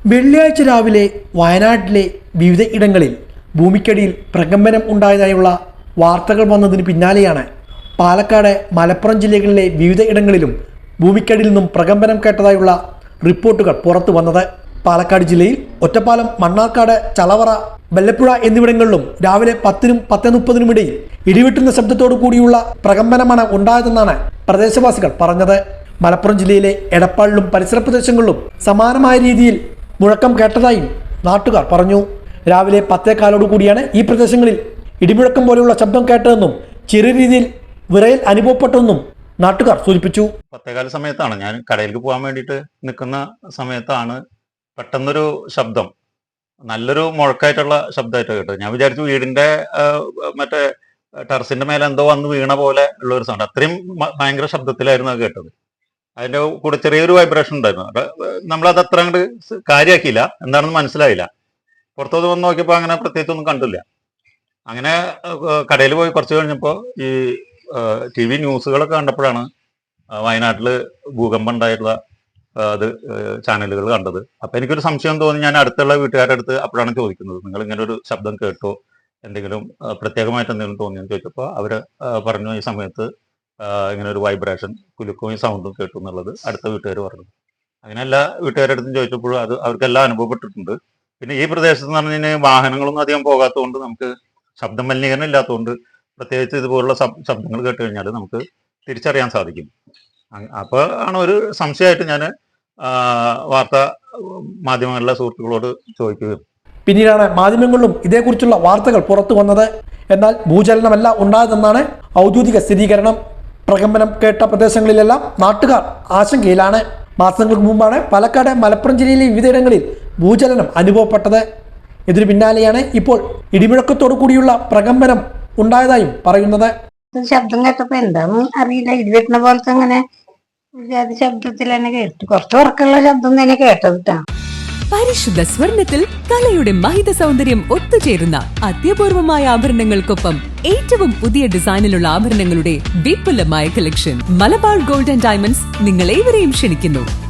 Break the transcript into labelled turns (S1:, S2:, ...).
S1: വെള്ളിയാഴ്ച രാവിലെ വയനാട്ടിലെ വിവിധ ഇടങ്ങളിൽ ഭൂമിക്കടിയിൽ പ്രകമ്പനം ഉണ്ടായതായുള്ള വാർത്തകൾ വന്നതിന് പിന്നാലെയാണ് പാലക്കാട് മലപ്പുറം ജില്ലകളിലെ വിവിധ ഇടങ്ങളിലും ഭൂമിക്കടിയിൽ നിന്നും പ്രകമ്പനം കേട്ടതായുള്ള റിപ്പോർട്ടുകൾ പുറത്തു വന്നത്. പാലക്കാട് ജില്ലയിൽ ഒറ്റപ്പാലം മണ്ണാർക്കാട് ചളവറ വെല്ലപ്പുഴ എന്നിവിടങ്ങളിലും രാവിലെ പത്തിനും പത്ത് മുപ്പതിനും ഇടയിൽ ഇടിവെട്ടുന്ന ശബ്ദത്തോടു കൂടിയുള്ള പ്രകമ്പനമാണ് ഉണ്ടായതെന്നാണ് പ്രദേശവാസികൾ പറഞ്ഞത്. മലപ്പുറം ജില്ലയിലെ എടപ്പാളിലും പരിസര പ്രദേശങ്ങളിലും സമാനമായ രീതിയിൽ മുഴക്കം കേട്ടതായും നാട്ടുകാർ പറഞ്ഞു. രാവിലെ പത്തേക്കാലോടു കൂടിയാണ് ഈ പ്രദേശങ്ങളിൽ ഇടിമുഴക്കം പോലെയുള്ള ശബ്ദം കേട്ടതെന്നും ചെറിയ രീതിയിൽ വിറയൽ അനുഭവപ്പെട്ടെന്നും നാട്ടുകാർ സൂചിപ്പിച്ചു.
S2: പത്തേകാല സമയത്താണ് ഞാൻ കടയിലേക്ക് പോകാൻ വേണ്ടിയിട്ട് നിൽക്കുന്ന സമയത്താണ് പെട്ടെന്നൊരു ശബ്ദം നല്ലൊരു മുഴക്കായിട്ടുള്ള ശബ്ദമായിട്ട് കേട്ടത്. ഞാൻ വിചാരിച്ചു വീടിന്റെ മറ്റേ ടെറസിന്റെ മേലെ എന്തോ വന്ന് വീണ പോലെ ഉള്ള ഒരു സൗണ്ട് അത്രയും ഭയങ്കര ശബ്ദത്തിലായിരുന്നു കേട്ടത്. അതിന്റെ കൂടെ ചെറിയൊരു വൈബ്രേഷൻ ഉണ്ടായിരുന്നു. നമ്മളത് അത്ര അങ്ങോട്ട് കാര്യമാക്കിയില്ല എന്താണെന്ന് മനസ്സിലായില്ല. പുറത്തോട്ട് വന്ന് നോക്കിയപ്പോൾ അങ്ങനെ പ്രത്യേകിച്ച് ഒന്നും കണ്ടില്ല. അങ്ങനെ കടയിൽ പോയി കുറച്ച് കഴിഞ്ഞപ്പോൾ ഈ ടി വി ന്യൂസുകളൊക്കെ കണ്ടപ്പോഴാണ് വയനാട്ടിൽ ഭൂകമ്പം ഉണ്ടായിട്ടുള്ള അത് ചാനലുകൾ കണ്ടത്. അപ്പൊ എനിക്കൊരു സംശയം തോന്നി. ഞാൻ അടുത്തുള്ള വീട്ടുകാരുടെ അടുത്ത് അപ്പോഴാണ് ചോദിക്കുന്നത്. നിങ്ങൾ ഇങ്ങനെ ഒരു ശബ്ദം കേട്ടോ? എന്തെങ്കിലും പ്രത്യേകമായിട്ട് എന്തെങ്കിലും തോന്നിയെന്ന് ചോദിച്ചപ്പോൾ അവർ പറഞ്ഞു ഈ സമയത്ത് ഇങ്ങനെ ഒരു വൈബ്രേഷൻ കുലുക്കവും സൗണ്ടും കേട്ടു എന്നുള്ളത് അടുത്ത വീട്ടുകാർ പറഞ്ഞു. അങ്ങനെ എല്ലാ വീട്ടുകാരുടെ അടുത്തും ചോദിച്ചപ്പോഴും അത് അവർക്കെല്ലാം അനുഭവപ്പെട്ടിട്ടുണ്ട്. പിന്നെ ഈ പ്രദേശത്ത് എന്ന് പറഞ്ഞു കഴിഞ്ഞാൽ വാഹനങ്ങളൊന്നും അധികം പോകാത്തതുകൊണ്ട് നമുക്ക് ശബ്ദ മലിനീകരണം ഇല്ലാത്തതുകൊണ്ട് പ്രത്യേകിച്ച് ഇതുപോലുള്ള ശബ്ദങ്ങൾ കേട്ട് കഴിഞ്ഞാൽ നമുക്ക് തിരിച്ചറിയാൻ സാധിക്കും. അപ്പോൾ ആണ് ഒരു സംശയമായിട്ട് ഞാൻ വാർത്താ മാധ്യമങ്ങളിലെ സുഹൃത്തുക്കളോട് ചോദിക്കുകയും.
S1: പിന്നീടാണ് മാധ്യമങ്ങളിലും ഇതേക്കുറിച്ചുള്ള വാർത്തകൾ പുറത്തു വന്നത്. എന്നാൽ ഭൂചലനമല്ല ഉണ്ടായതെന്നാണ് ഔദ്യോഗിക സ്ഥിരീകരണം. പ്രകമ്പനം കേട്ട പ്രദേശങ്ങളിലെല്ലാം നാട്ടുകാർ ആശങ്കയിലാണ്. മാസങ്ങൾക്ക് മുമ്പാണ് പാലക്കാട് മലപ്പുറം ജില്ലയിലെ വിവിധയിടങ്ങളിൽ ഭൂചലനം അനുഭവപ്പെട്ടത്. ഇതിനു പിന്നാലെയാണ് ഇപ്പോൾ ഇടിമുഴക്കത്തോടു കൂടിയുള്ള പ്രകമ്പനം ഉണ്ടായതായും പറയുന്നത്.
S3: ശബ്ദം കേട്ടപ്പോ എന്താന്ന് അറിയില്ല. ഇടിവെട്ടുന്ന പോലത്തെ അങ്ങനെ ശബ്ദത്തിൽ തന്നെ കേട്ടു. കുറച്ച് ഉറക്കമുള്ള ശബ്ദം തന്നെ കേട്ടത് ട്ടാ.
S4: പരിശുദ്ധ സ്വർണത്തിൽ കലയുടെ മഹിത സൗന്ദര്യം ഒത്തുചേരുന്ന അത്യപൂർവമായ ആഭരണങ്ങൾക്കൊപ്പം ഏറ്റവും പുതിയ ഡിസൈനിലുള്ള ആഭരണങ്ങളുടെ വിപുലമായ collection. Malabar gold and diamonds നിങ്ങൾ ഏവരെയും ക്ഷണിക്കുന്നു.